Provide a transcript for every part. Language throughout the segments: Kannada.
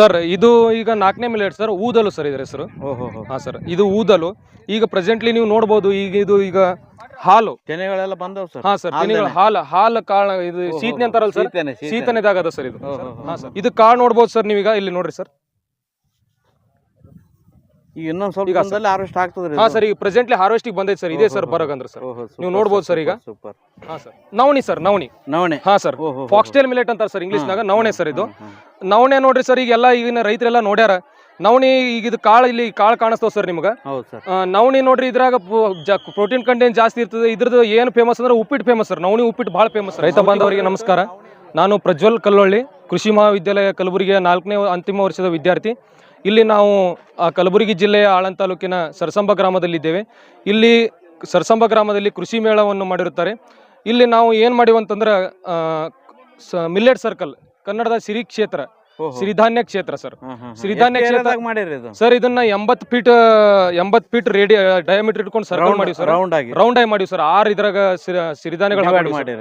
ಸರ್ ಇದು ಈಗ ನಾಲ್ಕನೇ ಮಿಲೆಟ್ ಸರ್ ಊದಲು ಸರ್ ಇದ್ರ ಹೆಸರು. ಓಹೋ ಹೋ. ಸರ್ ಇದು ಊದಲು. ಈಗ ಪ್ರೆಸೆಂಟ್ಲಿ ನೀವು ನೋಡಬಹುದು ಈಗ ಇದು ಈಗ ಹಾಲು. ತೆನೆಗಳೆಲ್ಲ ಬಂದವು ಸರ್. ಹಾ ಸರ್ ತೆನೆಗಳು ಹಾಲು ಹಾಲು ಕಾಳ ಇದು ಸೀತನೆ ಶೀತನೆ ಅಂತಾರಲ್ಲ ಸರ್ ಶೀತನೆ, ಶೀತನೆ. ಶೀತನೆದಾಗದ ಸರ್ ಇದು. ಹಾ ಸರ್ ಇದು ಕಾಳು ನೋಡ್ಬೋದು ಸರ್ ನೀವೀಗ ಇಲ್ಲಿ ನೋಡ್ರಿ ಸರ್. ಈಗ ಇನ್ನೊಂದ್ ಸ್ವಲ್ಪ ಈಗ ಸರ್- ದಿನದಲ್ಲಿ ಹಾರ್ವೆಸ್ಟ್ ಆಗ್ತದ್ರಿ ಹಾಂ ಸರ್ ಈಗ ಪ್ರೆಸೆಂಟ್ಲಿ ಹಾರ್ವೆಸ್ಟಿಗೆ ಬಂದೈತೆ ಸರ್ ಇದೇ ಸರ್ ಬರಗಂದ್ರೆ ಸರ್. ನೀವು ನೋಡ್ಬೋದು ಸರ್ ಈಗ. ಸೂಪರ್ ಹಾಂ ಸರ್ ನವಣಿ ಸರ್ ನವಣಿ. ನವಣೆ. ಹಾ ಸರ್ ಓಹೋ ಫಾಕ್ಸ್ಟೇಲ್ ಮಿಲೆಟ್ ಅಂತಾರೆ ಸರ್ ಇಂಗ್ಲೀಷ್ನಾಗ ನವಣೆ ಸರ್ ಇದು. ನವಣೆ ನೋಡ್ರಿ ಸರ್ ಈಗೆಲ್ಲ ಈಗಿನ ರೈತರೆಲ್ಲ ನೋಡ್ಯಾರ. ನವಣಿ ಈಗ ಇದು ಕಾಳು ಇಲ್ಲಿ ಕಾಳು ಕಾಣಿಸ್ತಾವ ಸರ್ ನಿಮ್ಗೆ. ಹೌದು ಸರ್. ಆ, ನವಣಿ ನೋಡ್ರಿ ಇದ್ರಾಗ ಪ್ರೋಟೀನ್ ಕಂಟೆಂಟ್ ಜಾಸ್ತಿ ಇರ್ತದೆ. ಇದ್ರದ್ದು ಏನು ಫೇಮಸ್ ಅಂದ್ರೆ ಉಪ್ಪಿಟ್ಟು ಫೇಮಸ್ ಸರ್. ನವಣಿ ಉಪ್ಪಿಟ್ಟು ಭಾಳ ಫೇಮಸ್ ರೈತ ಬಾಂಧವರಿಗೆ ನಮಸ್ಕಾರ. ನಾನು ಪ್ರಜ್ವಲ್ ಕಲ್ಲೊಳ್ಳಿ ಕೃಷಿ ಮಹಾವಿದ್ಯಾಲಯ ಕಲಬುರಗಿಯ ನಾಲ್ಕನೇ ಅಂತಿಮ ವರ್ಷದ ವಿದ್ಯಾರ್ಥಿ. ಇಲ್ಲಿ ನಾವು ಆ, ಕಲಬುರಗಿ ಜಿಲ್ಲೆಯ ಆಳಂದ ತಾಲೂಕಿನ ಸರಸಂಬ ಗ್ರಾಮದಲ್ಲಿದ್ದೇವೆ. ಇಲ್ಲಿ ಸರಸಂಬ ಗ್ರಾಮದಲ್ಲಿ ಕೃಷಿ ಮೇಳವನ್ನು ಮಾಡಿರುತ್ತಾರೆ. ಇಲ್ಲಿ ನಾವು ಏನು ಮಾಡಿವಂತಂದ್ರೆ ಸ ಮಿಲ್ಲೆಟ್ ಸರ್ಕಲ್ ಕನ್ನಡದ ಸಿರಿ ಕ್ಷೇತ್ರ ಸಿರಿಧಾನ್ಯ ಕ್ಷೇತ್ರ ಸರ್. ಸಿರಿಧಾನ್ಯ ಕ್ಷೇತ್ರ- ಮಾಡಿರಿ ಇದು ಸರ್ ಇದನ್ನ ಎಂಬತ್ ಫೀಟ್ ಎಂಬತ್ ಫೀಟ್ ರೇಡಿ ಡಯಾಮೀಟರ್ ಇಟ್ಕೊಂಡು ಸರ್ಕಲ್ ಮಾಡಿ ಸರ್. ರೌಂಡ್ ಆಗಿ. ರೌಂಡ್ ಆಗಿ ಮಾಡಿವಿ ಸರ್. ಆರ್ ಇದ್ರಾಗ ಸಿರಿ- ಸಿರಿಧಾನ್ಯಗಳು.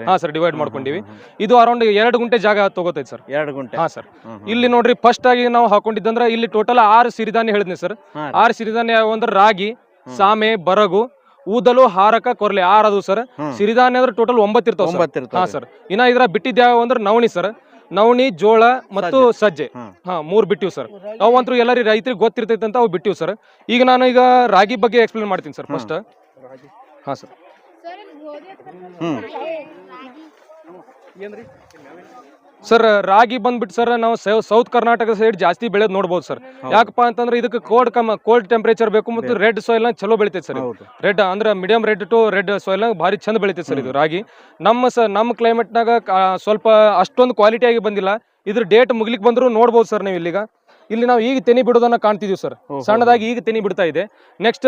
ಹಾ ಸರ್ ಡಿವೈಡ್ ಮಾಡ್ಕೊಂಡಿವಿ. ಇದು ಅರೌಂಡ್ ಎರಡ್ ಗುಂಟೆ ಜಾಗ ತಗೋತೈತೆ ಸರ್. ಎರಡು ಗುಂಟೆ. ಹಾ ಸರ್. ಇಲ್ಲಿ ನೋಡ್ರಿ ಫಸ್ಟ್ ಆಗಿ ನಾವು ಹಾಕೊಂಡಿದ್ದಂದ್ರೆ ಇಲ್ಲಿ ಟೋಟಲ್ ಆರ್ ಸಿರಿಧಾನ್ಯ ಹೇಳಿದ್ನಿ ಸರ್. ಆರ್ ಸಿರಿಧಾನ್ಯ ಯಾವ ಅಂದ್ರೆ ರಾಗಿ ಸಾಮೆ ಬರಗು ಊದಲು ಹಾರಕ ಕೊರಲೆ ಆರ್ ಅದು ಸರ್. ಸಿರಿಧಾನ್ಯ ಅಂದ್ರೆ ಟೋಟಲ್ ಒಂಬತ್ತು ಇರ್ತಾವ ಸರ್. ಇನ್ನ ಇದ್ರ ಬಿಟ್ಟಿದ್ಯಾವ ಅಂದ್ರೆ ನವಣಿ ಸರ್. ನವಣಿ ಜೋಳ ಮತ್ತು ಸಜ್ಜೆ. ಹಾ ಮೂರ್ ಬಿಟ್ಟಿವ್ ಸರ್. ಅವಂತೂ ಎಲ್ಲರಿ ರೈತರಿಗೆ ಗೊತ್ತಿರ್ತೈತೆ ಅಂತ ಅವು ಬಿಟ್ಟಿವ್ ಸರ್. ಈಗ ನಾನು ಈಗ ರಾಗಿ ಬಗ್ಗೆ ಎಕ್ಸ್ಪ್ಲೇನ್ ಮಾಡ್ತೀನಿ ಸರ್ ಫಸ್ಟ್ ಹಾ ಸರ್. ಹ್ಮ್. ಸರ್ ರಾಗಿ ಬಂದ್ಬಿಟ್ಟು ಸರ್ ನಾವು ಸೌತ್ ಕರ್ನಾಟಕ ಸೈಡ್ ಜಾಸ್ತಿ ಬೆಳೆದ್ ನೋಡ್ಬೋದು ಸರ್. ಯಾಕಪ್ಪ ಅಂತಂದ್ರೆ ಇದಕ್ಕೆ ಕೋಲ್ಡ್ ಕಮ್ ಕೋಲ್ಡ್ ಟೆಂಪರೇಚರ್ ಬೇಕು ಮತ್ತು ರೆಡ್ ಸಾಯಿಲ್ ಚಲೋ ಬೆಳಿತೈತೆ ಸರ್ ರೆಡ್ ಅಂದ್ರೆ medium red to red soil ಭಾರಿ ಚಂದ ಬೆಳಿತೈತೆ ಸರ್ ಇದು ರಾಗಿ. ನಮ್ಮ ಸ ನಮ್ಮ ಕ್ಲೈಮೇಟ್ನಾಗ ಸ್ವಲ್ಪ ಅಷ್ಟೊಂದು ಕ್ವಾಲಿಟಿ ಆಗಿ ಬಂದಿಲ್ಲ. ಇದ್ರ ಡೇಟ್ ಮುಗಿಲಿಕ್ಕೆ ಬಂದ್ರು ನೋಡ್ಬೋದು ಸರ್ ನೀವು ಇಲ್ಲಿಗ. ಇಲ್ಲಿ ನಾವು ಈಗ ತೆನಿ ಬಿಡೋದನ್ನ ಕಾಣ್ತಿದೀವಿ ಸರ್. ಸಣ್ಣದಾಗಿ ಈಗ ತೆನಿ ಬಿಡ್ತಾ ಇದೆ. ನೆಕ್ಸ್ಟ್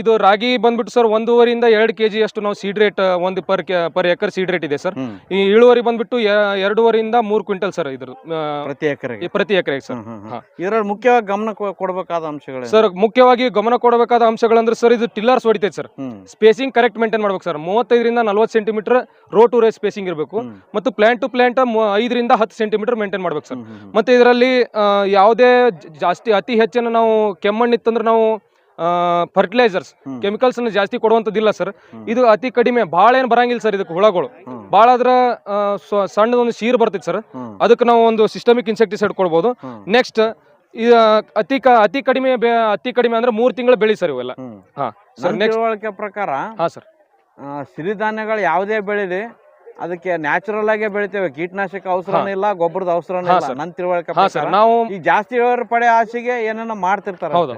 ಇದು ರಾಗಿ ಬಂದ್ಬಿಟ್ಟು ಸರ್ ಒಂದೂವರೆಯಿಂದ ಎರಡು ಕೆಜಿ ಅಷ್ಟು ನಾವು ಸೀಡ್ ರೇಟ್ ಒಂದು per per acre seed rate ಇದೆ ಸರ್. ಈ ಇಳುವರಿ ಬಂದ್ಬಿಟ್ಟು ಎರಡೂವರೆಯಿಂದ ಮೂರು ಕ್ವಿಂಟಲ್ ಸರ್ ಇದ್ರ ಪ್ರತಿ ಎಕರೆಗೆ? ಪ್ರತಿ ಎಕರೆಗೆ ಸರ್. ಇದರಲ್ಲಿ ಮುಖ್ಯವಾಗಿ ಗಮನ ಕೊಡಬೇಕಾದ ಅಂಶಗಳು ಸರ್ ಮುಖ್ಯವಾಗಿ ಗಮನ ಕೊಡಬೇಕಾದ ಅಂಶಗಳಂದ್ರೆ ಸರ್ ಇದು ಟಿಲ್ಲರ್ಸ್ ಹೊಡಿತೈತೆ ಸರ್. ಸ್ಪೇಸಿಂಗ್ ಕರೆಕ್ಟ್ ಮೇಂಟೈನ್ ಮಾಡ್ಬೇಕು ಸರ್. ಮೂವತ್ತೈದರಿಂದ ನಲ್ವತ್ತು centimetre row to row spacing ಇರಬೇಕು. ಮತ್ತು ಪ್ಲಾಂಟ್ ಟು ಪ್ಲಾಂಟ್ ಐದರಿಂದ ಹತ್ತು ಸೆಂಟಿಮೀಟರ್ ಮೇಂಟೈನ್ ಮಾಡ್ಬೇಕು ಸರ್. ಮತ್ತೆ ಇದರಲ್ಲಿ ಯಾವುದೇ ಜಾಸ್ತಿ ಅತಿ ಹೆಚ್ಚಿನ ನಾವು ಕೆಮ್ಮಣ್ಣಿತ್ತಂದ್ರೆ ನಾವು ಫರ್ಟಿಲೈಸರ್ಸ್. ಕೆಮಿಕಲ್ಸ್ ಅನ್ನು ಜಾಸ್ತಿ ಕೊಡುವಂಥದ್ದಿಲ್ಲ ಸರ್. ಇದು ಅತಿ ಕಡಿಮೆ ಭಾಳ ಏನು ಬರಂಗಿಲ್ಲ ಸರ್ ಇದಕ್ಕೆ ಹುಳಗಳು. ಬಾಳ ಭಾಳ ಅದ್ರ ಆ, ಸ್ವ- ಸಣ್ಣದೊಂದು ಶೀರ್ ಬರ್ತೈತೆ ಸರ್. ಅದಕ್ಕೆ ನಾವು ಒಂದು ಸಿಸ್ಟಮಿಕ್ ಇನ್ಸೆಕ್ಟಿಸೈಡ್ ಕೊಡ್ಬೋದು. ನೆಕ್ಸ್ಟ್ ಅತಿ ಅತಿ ಕಡಿಮೆ ಅತಿ ಕಡಿಮೆ ಅಂದ್ರೆ ಮೂರು ತಿಂಗಳು ಬೆಳಿ ಸರ್ ಇವೆಲ್ಲ. ಹಾ ಸರ್ ನೆಕ್ಸ್ಟ್ ಪ್ರಕಾರ ಹಾ ಸರ್. ಸಿರಿಧಾನ್ಯಗಳು ಯಾವುದೇ ಬೆಳಿಲಿ ಅದಕ್ಕೆ ನ್ಯಾಚುರಲ್ ಆಗಿ ಬೆಳಿತೇವೆ. ಕೀಟನಾಶಕ ಅವಸರನೂ ಇಲ್ಲ ಗೊಬ್ಬರದ ಅವಸರನೂ ಇಲ್ಲ. ನನ್ನ ನನ್ ತಿಳುವಳಿಕೆ ಸರ್. ಪ್ರಕಾರ ನಾವು ಈ ಜಾಸ್ತಿ ಇಳುವರಿ ಪಡೆ ಆಸೆಗೆ ಏನನ್ನ ಮಾಡ್ತಿರ್ತಾರೆ ಹೌದು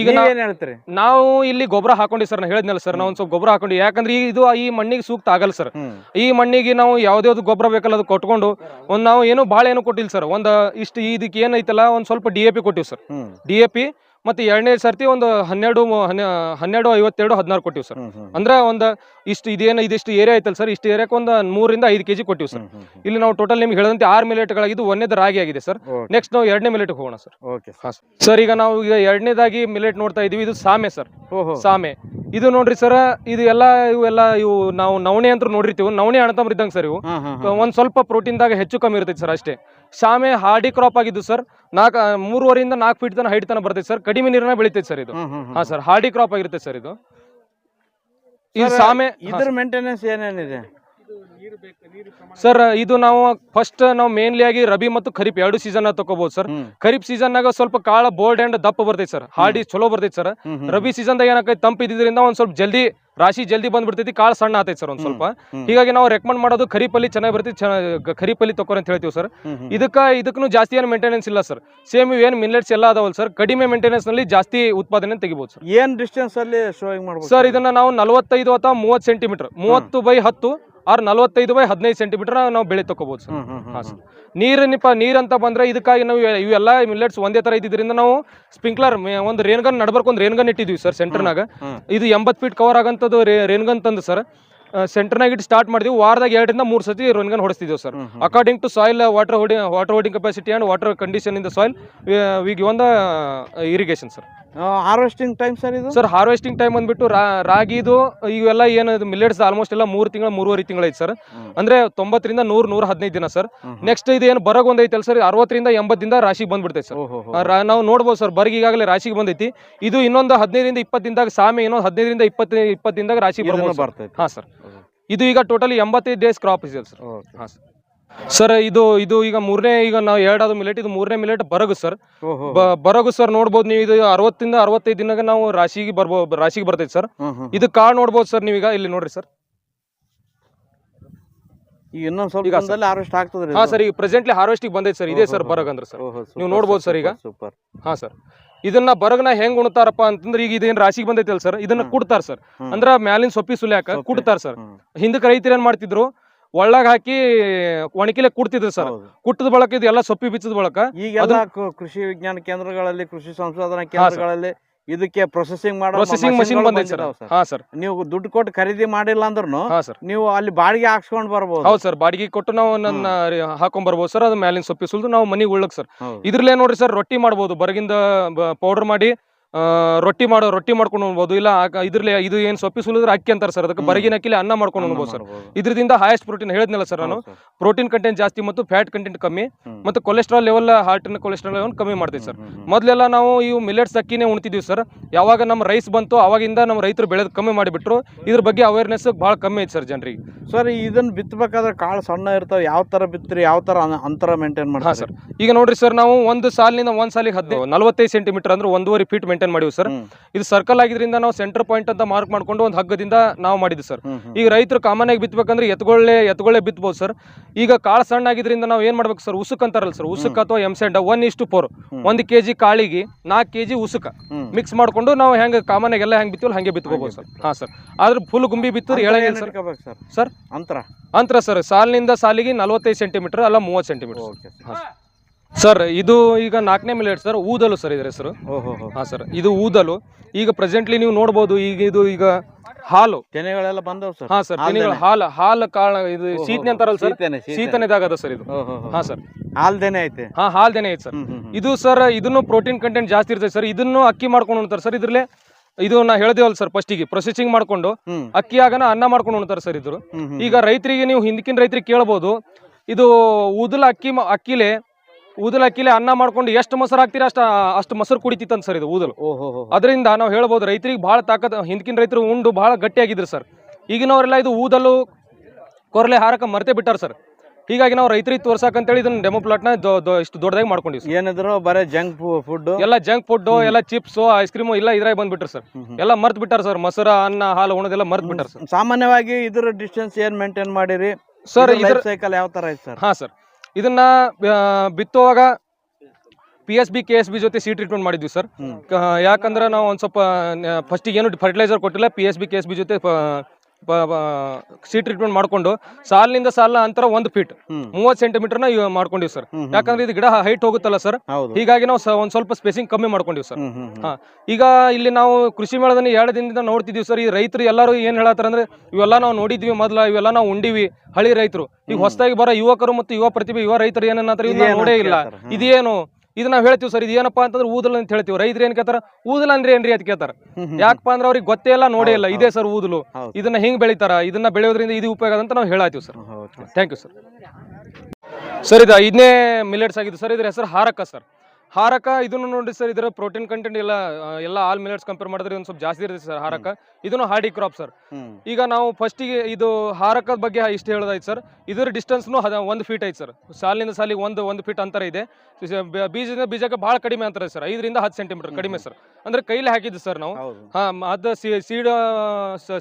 ಈಗ ಏನ್ ಹೇಳ್ತೀರಿ? ನಾವು ಇಲ್ಲಿ ಗೊಬ್ಬರ ಹಾಕೊಂಡಿ ಸರ್ ನಾನು ಹೇಳಿದ್ನಲ್ಲ ಸರ್ ನಾವು ಒಂದು ಸ್ವಲ್ಪ ಗೊಬ್ಬರ ಹಾಕೊಂಡಿ. ಯಾಕಂದ್ರೆ ಇದು ಈ ಮಣ್ಣಿಗೆ ಸೂಕ್ತ ಆಗಲ್ಲ ಸರ್. ಈ ಮಣ್ಣಿಗೆ ನಾವು ಯಾವ್ದ್ಯಾವ್ದು ಗೊಬ್ಬರ ಬೇಕಲ್ಲ ಅದು ಕೊಟ್ಕೊಂಡು ಒಂದು ನಾವು ಏನು ಬಾಳೆ ಏನು ಕೊಟ್ಟಿಲ್ಲ ಸರ್. ಒಂದು ಇಷ್ಟು ಇದಕ್ಕೆ ಏನೈತಲ್ಲ ಒಂದು ಸ್ವಲ್ಪ ಡಿ ಎ ಪಿ ಕೊಟ್ಟಿವಿ ಸರ್. ಡಿ ಎ ಪಿ ಮತ್ತು ಎರಡನೇ ಸರ್ತಿ ಒಂದು ಹನ್ನೆರಡು ಹನ್ನೆರಡು ಐವತ್ತೆರಡು ಹದಿನಾರು ಕೊಟ್ಟಿವಿ ಸರ್. ಅಂದ್ರೆ ಒಂದು ಇಷ್ಟು ಇದೇನು ಇದಿಷ್ಟು ಏರಿಯಾ ಐತಲ್ಲ ಸರ್ ಇಷ್ಟು ಏರಿಯಾಕ್ಕೆ ಒಂದು ಮೂರಿಂದ ಐದು ಕೆಜಿ ಕೊಟ್ಟಿವಿ ಸರ್. ಇಲ್ಲಿ ನಾವು ಟೋಟಲ್ ನಿಮ್ಗೆ ಹೇಳಿದಂತೆ ಆರು ಮಿಲೆಟ್ಗಳಾಗಿದ್ದು ಒಂದೇದ ರಾಗಿ ಆಗಿದೆ ಸರ್. ನೆಕ್ಸ್ಟ್ ನಾವು ಎರಡನೇ ಮಿಲೇಟ್ ಹೋಗೋಣ ಸರ್. ಓಕೆ ಸರ್ ಈಗ ನಾವು ಈಗ ಎರಡನೇದಾಗಿ ಮಿಲೆಟ್ ನೋಡ್ತಾ ಇದೀವಿ ಇದು ಸಾಮೆ ಸರ್. ಓಹೋ. ಸಾಮೆ. ಇದು ನೋಡ್ರಿ ಸರ್ ಇದು ಎಲ್ಲ ಇವೆಲ್ಲ ಇವು ನಾವು ನವಣೆ ಅಂತ ನೋಡಿರ್ತೀವಿ. ನವಣೆ ಅಣತಂಬ್ರ ಇದ್ದಂಗೆ ಸರ್ ಇವು. ಒಂದ್ ಸ್ವಲ್ಪ ಪ್ರೋಟೀನ್ದಾಗ ಹೆಚ್ಚು ಕಮ್ಮಿ ಇರ್ತೈತೆ ಸರ್ ಅಷ್ಟೇ. ಸಾಮೆ ಹಾರ್ಡಿ ಕ್ರಾಪ್ ಆಗಿದ್ದು ಸರ್ ನಾಲ್ಕು ಮೂರುವರೆಯಿಂದ ನಾಲ್ಕು ಫೀಟ್ ತನ ಹೈಟ್ ತನ ಬರ್ತೈತೆ ಸರ್. ಕಡಿಮೆ ನೀರನ್ನ ಬೆಳಿತೈತೆ ಸರ್ ಇದು. ಹಾ ಸರ್ ಹಾರ್ಡಿ ಕ್ರಾಪ್ ಆಗಿರುತ್ತೆ ಸರ್ ಇದು. ಈ ಶಾಮೆ ಇದ್ರ ಮೇಂಟೆನೆನ್ಸ್ ಏನೇನಿದೆ? ಸರ್ ಇದು ನಾವು ಫಸ್ಟ್ ನಾವು ಮೇನ್ಲಿ ಆಗಿ ರಬಿ ಮತ್ತು ಖರೀಫ್ ಎರಡು ಸೀಸನ್ ತಗೋಬಹುದು ಸರ್ ಖರೀಫ್ ಸೀಸನ್ ನಾಗ ಸ್ವಲ್ಪ ಕಾಳ ಬೋಲ್ಡ್ ಅಂಡ್ ದಪ್ಪ ಬರ್ತೈತಿ ಸರ್ ಹಾರ್ಡಿ ಚಲೋ ಬರ್ತೈತಿ ಸರ್ ರಬಿ ಸೀಸನ್ ದಾಗ ಸೀಸನ್ದಾಗ ತಂಪ ಇದ್ರಿಂದ ಇದ್ದಿದ್ರಿಂದ ಒಂದ್ ಸ್ವಲ್ಪ ಜಲ್ದಿ ರಾಶಿ ಜಲ್ದಿ ಬಂದ್ಬಿಡ್ತೈತಿ ಕಾಳ ಸಣ್ಣ ಆತೈತಿ ಸರ್ ಒಂದ್ ಸ್ವಲ್ಪ. ಹೀಗಾಗಿ ನಾವು ರೆಕಮೆಂಡ್ ಮಾಡೋದು ಖರೀಪಲ್ಲಿ ಚೆನ್ನಾಗಿ ಬರ್ತೈತಿ ಖರೀಪಲ್ಲಿ ತಕೋರಿ ಅಂತ ಹೇಳ್ತೀವಿ ಸರ್. ಇದಕ್ಕ ಇದಕ್ಕೂ ಜಾಸ್ತಿ ಏನು ಮೇಂಟೆನೆನ್ಸ್ ಇಲ್ಲ ಸರ್ ಸೇಮ್ ಏನು ಮಿಲ್ಲೆಟ್ಸ್ ಎಲ್ಲ ಅದಾವಲ್ಲ ಸರ್ ಕಡಿಮೆ ಮೇಂಟೆನೆನ್ಸ್ನಲ್ಲಿ ಜಾಸ್ತಿ ಉತ್ಪಾದನೆ ತೆಗಿಬಹುದು ಸರ್ ಏನ್ ಡಿಸ್ಟೆನ್ಸ್ ಅಲ್ಲಿ ಶೋಯಿಂಗ್ ಮಾಡಬಹುದು ಸರ್ ಇದನ್ನ ನಾವು ನಲವತ್ತೈದು ಅಥವಾ ಮೂವತ್ತು ಸೆಂಟಿಮೀಟರ್ ಮೂವತ್ತು ಬೈ ಹತ್ತು ಆರ್ ನಲವತ್ತೈದು ಬೈ ಹದಿನೈದು ಸೆಂಟಿಮೀಟರ್ ನಾವು ಬೆಳೆ ತಗೋಬಹುದು ಸರ್. ಹಾಂ ಸರ್. ನೀರಿನಿಪ್ಪ ನೀರಂತ ಬಂದ್ರೆ ಇದಕ್ಕಾಗಿ ನಾವು ಇವೆಲ್ಲ ಮಿಲ್ಲೆಟ್ಸ್ ಒಂದೇ ತರ ಇದ್ದಿದ್ರಿಂದ ನಾವು ಸ್ಪ್ರಿಂಕ್ಲರ್ ಒಂದು ರೇನ್ ಗನ್ ನಡ್ಬರ್ಕ್ ಒಂದು ರೇನ್ ಗನ್ ಇಟ್ಟಿದ್ವಿ ಸರ್ ಸೆಂಟರ್ನಾಗ. ಇದು ಎಂಬತ್ತು ಫೀಟ್ ಕವರ್ ಆಗಂತದ್ದು ರೇನ್ ಗನ್ ತಂದು ಸರ್. ಸೆಂಟರ್ನಾಗ ಇಟ್ಟು ಸ್ಟಾರ್ಟ್ ಮಾಡಿದ್ವಿ. ವಾರದಾಗ ಎರಡರಿಂದ ಮೂರು ಸತಿ rain gun ಹೊಡಿಸ್ತಿದ್ದೇವೆ sir. According to soil water holding water holding capacity and water condition in the soil we given the irrigation sir harvesting time sir ಇದು? ಸರ್ ಹಾರ್ವೆಸ್ಟಿಂಗ್ ಟೈಮ್ ಬಂದ್ಬಿಟ್ಟು ರಾಗಿದು ಇವೆಲ್ಲ ಏನು ಮಿಲೆಟ್ಸ್ ಆಲ್ಮೋಸ್ಟ್ ಎಲ್ಲ ಮೂರು ತಿಂಗಳ ಮೂರುವರೆ ತಿಂಗಳು ಐತೆ ಸರ್. ಅಂದ್ರೆ ತೊಂಬತ್ತರಿಂದ ನೂರ್ ನೂರ ಹದಿನೈದು ದಿನ ಸರ್. ನೆಕ್ಸ್ಟ್ ಇದು ಏನು ಬರಗ್ ಒಂದೈತೆ ಸರ್ ಅರವತ್ತರಿಂದ ಎಂಬತ್ತಿಂದ ರಾಶಿಗೆ ಬಂದ್ಬಿಡ್ತೈತೆ ಸರ್ ನಾವು ನೋಡ್ಬೋದು ಸರ್ ಬರಗ್ ಈಗಾಗಲೇ ರಾಶಿಗೆ ಬಂದೈತಿ. ಇದು ಇನ್ನೊಂದು ಹದಿನೈದರಿಂದ ಇಪ್ಪತ್ತು ದಿನದಾಗ ಸಾಮೆ ಇನ್ನೊಂದು ಹದಿನೈದರಿಂದ ಇಪ್ಪತ್ತು ಇಪ್ಪತ್ತು ದಿನದಾಗ ಇದನ್ನು ಬರ್ಬೋದು ಹಾಂ ಬರ್ತೈತೆ. ಹಾ ಸರ್ ಇದು ಈಗ ಟೋಟಲಿ ಎಂಬತ್ತೈದು ಡೇಸ್ ಕ್ರಾಪ್ ಇದೆ ಸರ್ ಹಾ ಸರ್ ಸರ್ ಇದು ಇದು ಈಗ ಮೂರನೇ ಈಗ ನಾವು ಎರಡಾದ ಮಿಲೆಟ್ ಇದು ಮೂರನೇ ಮಿಲೆಟ್ ಬರಗು ಸರ್ ಬ- ಬರಗು ಸರ್ ನೋಡ್ಬೋದು ನೀವು ಇದು ಅರವತ್ತಿಂದ ಅರವತ್ತೈದು ದಿನಕ್ಕೆ ನಾವು ರಾಶಿಗೆ ಬರ್ಬೋದು ರಾಶಿಗೆ ಬರ್ತೈತೆ ಸರ್. ಇದು ಕಾಳು ನೋಡ್ಬೋದು ಸರ್ ನೀವೀಗ ಇಲ್ಲಿ ನೋಡ್ರಿ ಸರ್ ಈಗ ಇನ್ನೊಂದ್ ಸ್ವಲ್ಪ ಈಗ ಸರ್. ದಿನದಲ್ಲಿ ಹಾರ್ವೆಸ್ಟ್ ಆಗ್ತದ್ರಿ ಹಾ ಸರ್ ಈಗ ಪ್ರೆಸೆಂಟ್ಲಿ ಹಾರ್ವೆಸ್ಟಿಗೆ ಬಂದೈತೆ ಸರ್ ಇದೇ ಸರ್ ಬರಗ್ ಅಂದ್ರೆ ಸರ್ ನೀವು ನೋಡ್ಬೋದು ಸರ್ ಈಗ. ಸೂಪರ್ ಹಾ ಸರ್ ಇದನ್ನ ಬರಗ್ನ ಹೆಂಗ್ ಉಣ್ತಾರಪ್ಪ ಅಂತಂದ್ರೆ ಈಗ ಇದೇನ್ ರಾಶಿಗೆ ಬಂದೈತಲ್ಲ ಸರ್ ಇದನ್ನ. ಕುಡ್ತಾರ ಸರ್ ಹ್ಮ್. ಅಂದ್ರ ಮ್ಯಾಲಿನ ಸೊಪ್ಪಿ ಸುಲಿಯಾಕ. ಕುಡ್ತಾರ ಸರ್. ಹಿಂದಕ್ಕೆ ರೈತರು ಏನ್ ಮಾಡ್ತಿದ್ರು ಒಳ್ಳಾಗ ಹಾಕಿ ಒಣಕಿಲೆ ಕುಡ್ತಿದ್ರು ಸರ್. ಕುಟ್ಟದ ಬಳಕ ಇದು ಎಲ್ಲ ಸೊಪ್ಪಿ ಬಿಚ್ಚದ ಬಳಕ. ಈಗ ಕೃಷಿ ವಿಜ್ಞಾನ ಕೇಂದ್ರಗಳಲ್ಲಿ ಕೃಷಿ ಸಂಶೋಧನಾ ಕೇಂದ್ರಗಳಲ್ಲಿ ಇದಕ್ಕೆ ಪ್ರೊಸೆಸಿಂಗ್ ಮಾಡೋ ಪ್ರೊಸೆಸಿಂಗ್ ಮಷಿನ್ ಬಂದೈತೆ ಸರ್. ಹಾ ಸರ್. ನೀವು ದುಡ್ಡು ಕೊಟ್ಟು ಖರೀದಿ ಮಾಡಿಲ್ಲ ಅಂದ್ರೂ ಹಾ ಸರ್. ನೀವು ಅಲ್ಲಿ ಬಾಡಿಗೆ ಹಾಕ್ಸ್ಕೊಂಡ್ ಬರ್ಬೋದು. ಹೌದು ಸರ್. ಬಾಡಿಗೆ ಕೊಟ್ಟು ನಾವು ನನ್ನ ಹಾಕೊಂಡ್ ಬರ್ಬೋದು ಸರ್. ಅದು ಮ್ಯಾಲಿನ ಸೊಪ್ಪಿ ಸುಲ್ದು ನಾವು ಮನಿಗೆ ಉಳ್ಳಕ್ ಸರ್. ಇದ್ರಲ್ಲೇ ನೋಡ್ರಿ ಸರ್ ರೊಟ್ಟಿ ಮಾಡ್ಬೋದು. ಬರಗಿಂದ ಪೌಡರ್ ಮಾಡಿ ರೊಟ್ಟಿ ಮಾಡೋ ರೊಟ್ಟಿ ಮಾಡ್ಕೊಂಡು ಉಣ್ಬೋದು ಇಲ್ಲ ಇದ್ರಲ್ಲಿ ಇದು ಏನ್ ಸೊಪ್ಪಿ ಸುಲಿದ್ರೆ ಅಕ್ಕಿ ಅಂತಾರೆ ಸರ್. ಅದಕ್ಕೆ. ಬರಗಿನ ಅಕ್ಕಿಲಿ ಅನ್ನ ಮಾಡ್ಕೊಂಡು ಉಣ್ಬೋದು ಸರ್. ಇದರಿಂದ ಇದ್ರದಿಂದ ಹೈಯೆಸ್ಟ್ ಪ್ರೋಟೀನ್ ಹೇಳಿದ್ನಲ್ಲ ಸರ್ ನಾನು. ಪ್ರೋಟೀನ್ ಕಂಟೆಂಟ್ ಜಾಸ್ತಿ ಮತ್ತು ಫ್ಯಾಟ್ ಕಂಟೆಂಟ್ ಕಮ್ಮಿ. ಮತ್ತು ಕೊಲೆಸ್ಟ್ರಾಲ್ ಲೆವೆಲ್ ಹಾರ್ಟಿನ ಕೊಲೆಸ್ಟ್ರಾಲ್ ಲೆವೆಲ್ ಕಮ್ಮಿ ಮಾಡ್ತೀವಿ ಸರ್. ಮೊದಲೆಲ್ಲ ನಾವು ಇವು ಮಿಲೆಟ್ಸ್ ಅಕ್ಕಿನೇ ಉಣ್ತಿದ್ವಿ ಸರ್. ಯಾವಾಗ ನಮ್ಮ ರೈಸ್ ಬಂತು ಅವಾಗಿಂದ ನಮ್ಮ ರೈತರು ಬೆಳೆದು ಕಮ್ಮಿ ಮಾಡಿಬಿಟ್ರು. ಇದ್ರ ಬಗ್ಗೆ ಅವೇರ್ನೆಸ್ ಭಾಳ ಕಮ್ಮಿ ಐತೆ ಸರ್ ಜನರಿಗೆ. ಸರ್ ಇದನ್ನ ಬಿತ್ತಬೇಕಾದ್ರೆ ಕಾಳು ಸಣ್ಣ ಇರ್ತಾವೆ. ಯಾವ ತರ ಬಿತ್ತರಿ ಯಾವ ತರ ಅಂತರ ಮೇಂಟೈನ್ ಮಾಡಿ ಮಾಡ್ತಾರೆ? ಸರ್. ಈಗ ನೋಡ್ರಿ ಸರ್ ನಾವು ಒಂದು ಸಾಲಿನಿಂದ ಒಂದು ಸಾಲಿಗೆ ಹದಿನೈದು ನಲವತ್ತೈದು ಸೆಂಟಿಮೀಟರ್ ಅಂದ್ರೆ ಒಂದೂವರೆ ಫೀಟ್ ಮೇಂಟೈನ್ ಮಾಡಿವಿ ಸರ್. ಇದು ಸರ್ಕಲ್ ಆಗಿದ್ರಿಂದ ನಾವು ಸೆಂಟರ್ ಪಾಯಿಂಟ್ ಅಂತ ಮಾರ್ಕ್ ಮಾಡ್ಕೊಂಡು ಒಂದು ಹಗ್ಗದಿಂದ ನಾವು ಮಾಡಿದ್ವಿ ಸರ್. ಈಗ ರೈತರು ಕಾಮನ್ ಆಗಿ ಬಿತ್ತಬೇಕಂದ್ರೆ ಎತ್ಗೊಳ್ಳೆ ಎತ್ಗೊಳ್ಳೆ ಬಿತ್ಬೋದು ಸರ್. ಈಗ ಕಾಳು ಸಣ್ಣ ಆಗಿದ್ರಿಂದ ನಾವು ಏನ್ ಮಾಡ್ಬೇಕು ಸರ್? ಉಸುಕ್ ಅಂತಾರಲ್ಲ ಸರ್ ಉಸುಕ್ ಅಥವಾ ಎಂಸೆಂಡ ಒನ್ ಇಷ್ಟು ಫೋರ್. ಒಂದು ಕೆ ಜಿ ಕಾಳಿಗೆ ನಾಲ್ಕು ಕೆಜಿ ಉಸುಕ ಮಿಕ್ಸ್ ಮಾಡ್ಕೊಂಡು ನಾವು ಹೆಂಗೆ ಕಾಮನ್ ಆಗಿ ಎಲ್ಲ ಹೆಂಗೆ ಬಿತ್ತಿವಲ್ಲ ಹಂಗೆ ಬಿತ್ಕೋಬಹುದು ಸರ್. ಹಾ ಸರ್. ಆದ್ರೆ ಫುಲ್ ಗುಂಬಿ ಬಿತ್ತಿದ್ರೆ ಹೇಳ ಹೇಳಂಗಿಲ್ಲ ಸರ್. ಸರ್? ಅಂತರ? ಅಂತರ ಸರ್. ಸಾಲಿನಿಂದ ಸಾಲಿಗೆ ನಲವತ್ತೈದು ಸೆಂಟಿಮೀಟರ್ ಅಲ್ಲ ಮೂವತ್ತು ಸೆಂಟಿಮೀಟರ್ ಓಕೆ ಸರ್ ಇದು ಈಗ ನಾಲ್ಕನೇ ಮಿಲೆಟ್ ಸರ್ ಊದಲು ಸರ್ ಇದ್ರ ಸರ್ ಓಹೋ ಹೋ. ಸರ್ ಇದು ಊದಲು. ಈಗ ಪ್ರೆಸೆಂಟ್ಲಿ ನೀವು ನೋಡ್ಬೋದು ಈಗ ಇದು ಈಗ ಹಾಲು. ತೆನೆಗಳೆಲ್ಲ ಬಂದವು ಸರ್. ಹಾ ಸರ್ ತೆನೆಗಳ ಹಾಲು ಹಾಲು ಕಾರಣ ಇದು ಸೀತನೆ ಅಂತಾರಲ್ಲ ಸರ್? ಶೀತನೆ, ಸರ್ ಇದು. ಓಹೋ ಹಾ ಸರ್. ಹಾಲ್ದೇನೆ ಐತೆ. ಹಾ ಹಾಲ್ದೇನೆ ಐತೆ ಸರ್. ಇದು ಸರ್ ಇದನ್ನು ಪ್ರೋಟೀನ್ ಕಂಟೆಂಟ್ ಜಾಸ್ತಿ ಇರ್ತದೆ ಸರ್. ಇದನ್ನು ಅಕ್ಕಿ ಮಾಡ್ಕೊಂಡು ಉಣ್ತಾರೆ ಸರ್ ಇದ್ರಲ್ಲೇ. ಇದು ನಾ ಹೇಳ್ದೇವಲ್ಲ ಸರ್ ಫಸ್ಟಿಗೆ ಪ್ರೊಸೆಸಿಂಗ್ ಮಾಡ್ಕೊಂಡು ಹ್ಮ್, ಅಕ್ಕಿ ಆಗನ ಅನ್ನ ಮಾಡ್ಕೊಂಡು ಉಣ್ತಾರೆ ಸರ್ ಇದ್ರು. ಹ್ಮ್, ಹ್ಮ್. ಈಗ ರೈತರಿಗೆ ನೀವು ಹಿಂದಕಿನ ರೈತರಿಗೆ ಕೇಳ್ಬೋದು ಇದು ಊದಲ ಅಕ್ಕಿ ಮ- ಅಕ್ಕಿಲೆ ಊದಲ ಅಕ್ಕಿಲೆ ಅನ್ನ ಮಾಡ್ಕೊಂಡು ಎಷ್ಟು ಮೊಸರು ಹಾಕ್ತೀರಾ ಅಷ್ಟು ಅಷ್ಟು ಮೊಸರು ಕುಡಿತಿತ್ತಂತ ಸರ್ ಇದು ಊದಲು. ಅದರಿಂದ ನಾವು ಹೇಳ್ಬೋದು ರೈತರಿಗೆ ಭಾಳ ತಾಕತ್ ಹಿಂದಿನ ರೈತರು ಉಂಡು ಭಾಳ ಗಟ್ಟಿಯಾಗಿದ್ರು ಸರ್. ಈಗಿನವರೆಲ್ಲ ಇದು ಊದಲು ಕೊರಲೆ ಹಾರಕ ಮರ್ತೆ ಬಿಟ್ಟಾರ ಸರ್. ಹೀಗಾಗಿ ನಾವು ರೈತರಿಗೆ ಹೇಳಿ ಇದನ್ನ ಡೆಮೋ ಪ್ಲಾಟ್ನ ಇಷ್ಟು ದೊಡ್ಡದಾಗಿ ಮಾಡ್ಕೊಂಡಿವಿ ಏನಿದ್ರು ಬರೇ ಜಂಕ್ ಫುಡ್ ಎಲ್ಲ ಜಂಕ್ ಫುಡ್ ಎಲ್ಲ ಚಿಪ್ಸ್ ಐಸ್ ಕ್ರೀಮು ಇಲ್ಲ ಇದ್ರಾಗ ಬಂದ್ಬಿಟ್ರಿ ಸರ್. ಎಲ್ಲ ಮರ್ತ್ ಬಿಟ್ಟಾರ ಸರ್. ಮೊಸರ ಅನ್ನ ಹಾಲು ಉಣದೆಲ್ಲ ಮರ್ತ್ ಬಿಟ್ಟಾರ ಸರ್. ಸಾಮಾನ್ಯವಾಗಿ ಇದ್ರ ಡಿಸ್ಟೆನ್ಸ್ ಏನ್ ಮೇಂಟೈನ್ ಮಾಡಿರಿ? ಸರ್ ಸೈಕಲ್ ಯಾವ ತರ ಇದೆ ಸರ್? ಹಾ ಸರ್. ಇದನ್ನ ಬಿತ್ತುವಾಗ P S B K S B ಜೊತೆ ಸಿ ಟ್ರೀಟ್ಮೆಂಟ್ ಮಾಡಿದ್ವಿ ಸರ್. ಯಾಕಂದ್ರೆ ನಾವು ಒಂದು ಸ್ವಲ್ಪ ಫಸ್ಟಿಗೆ ಏನು ಫರ್ಟಿಲೈಸರ್ ಕೊಟ್ಟಿಲ್ಲ P S B K S B ಜೊತೆ ಸಿ ಟ್ರೀಟ್ಮೆಂಟ್ ಮಾಡ್ಕೊಂಡು ಸಾಲಿನಿಂದ ಸಾಲ ಅಂತರ ಒಂದ್ ಫೀಟ್ ಮೂವತ್ ಸೆಂಟಿಮೀಟರ್ ಸೆಂಟಿಮೀಟರ್ನ ಮಾಡ್ಕೊಂಡಿವಿ ಸರ್. ಯಾಕಂದ್ರೆ ಇದು ಗಿಡ ಹೈಟ್ ಹೋಗುತ್ತಲ್ಲ ಸರ್ ಹೀಗಾಗಿ ನಾವು ಒಂದ್ ಸ್ವಲ್ಪ ಸ್ಪೇಸಿಂಗ್ ಕಮ್ಮಿ ಮಾಡ್ಕೊಂಡಿವಿ ಸರ್ ಈಗ ಇಲ್ಲಿ ನಾವು ಕೃಷಿ ಮೇಳದಲ್ಲಿ ಎರಡು ದಿನದಿಂದ ನೋಡ್ತಿದೀವಿ ಸರ್ ಈ ರೈತರು ಎಲ್ಲರೂ ಏನ್ ಹೇಳತ್ತಾರ ಅಂದ್ರೆ ಇವೆಲ್ಲ ನಾವು ನೋಡಿದ್ವಿ ಮೊದಲ ಇವೆಲ್ಲ ನಾವು ಉಂಡಿವಿ ಹಳಿ ರೈತರು. ಈಗ ಹೊಸದಾಗಿ ಬರೋ ಯುವಕರು ಮತ್ತು ಯುವ ಪ್ರತಿಭೆ ಯುವ ರೈತರು ಏನನ್ನ ನೋಡೇ ಇಲ್ಲ. ಇದೇನು? ಇದು ನಾವು ಹೇಳ್ತೀವಿ ಸರ್ ಇದು ಏನಪ್ಪಾ ಅಂತಂದ್ರೆ ಊದಲ್ ಅಂತ ಹೇಳ್ತೀವಿ. ರೈತರು ಏನ್ ಕೇಳ್ತಾರ? ಊದಲ್ ಅಂದ್ರೆ ಏನ್ರಿ ಅಂತ ಕೇಳ್ತಾರ. ಯಾಕಪ್ಪ ಅಂದ್ರೆ ಅವ್ರಿಗೆ ಗೊತ್ತೇ ಇಲ್ಲ ನೋಡೇ ಇಲ್ಲ. ಇದೇ ಸರ್ ಊದಲು. ಇದನ್ನ ಹಿಂಗ್ ಬೆಳಿತಾರ? ಇದನ್ನ ಬೆಳೆಯೋದ್ರಿಂದ ಇದು ಉಪಯೋಗ ಅಂತ ನಾವು ಹೇಳಾತೀವಿ sir. Thank you sir sir ಇದು ಐದನೇ ಮಿಲೆಟ್ಸ್ ಆಗಿದ್ದು ಸರ್ ಇದ್ರ ಹೆಸರು ಹಾರಕ್ಕ ಸರ್. ಹಾರಕ ಇದನ್ನು ನೋಡಿ ಸರ್ ಇದರ ಪ್ರೋಟೀನ್ ಕಂಟೆಂಟ್ ಎಲ್ಲ ಎಲ್ಲ ಆಲ್ ಮಿಲೆಟ್ಸ್ ಕಂಪೇರ್ ಮಾಡಿದ್ರೆ ಒಂದು ಸ್ವಲ್ಪ ಜಾಸ್ತಿ ಇರುತ್ತೆ ಸರ್ ಹಾರಕ. ಇದನ್ನು ಹಾರ್ಡಿ ಕ್ರಾಪ್ ಸರ್. ಈಗ ನಾವು ಫಸ್ಟಿಗೆ ಇದು ಹಾರಕದ ಬಗ್ಗೆ ಇಷ್ಟು ಹೇಳೋದಾಯ್ತು ಸರ್. ಇದರ ಡಿಸ್ಟೆನ್ಸ್ನು ಹದ ಒಂದು ಫೀಟ್ ಐತೆ ಸರ್. ಸಾಲಿನಿಂದ ಸಾಲಿಗೆ ಒಂದು ಒಂದು ಫೀಟ್ ಅಂತರ ಇದೆ. ಬೀಜದಿಂದ ಬೀಜಕ್ಕೆ ಬಹಳ ಕಡಿಮೆ ಅಂತರ ಸರ್. ಐದರಿಂದ ಹತ್ತು ಸೆಂಟಿಮೀಟರ್ ಕಡಿಮೆ ಸರ್. ಅಂದ್ರೆ ಕೈಲಿ ಹಾಕಿದ್ದು ಸರ್ ನಾವು. ಹಾಂ ಅದು seed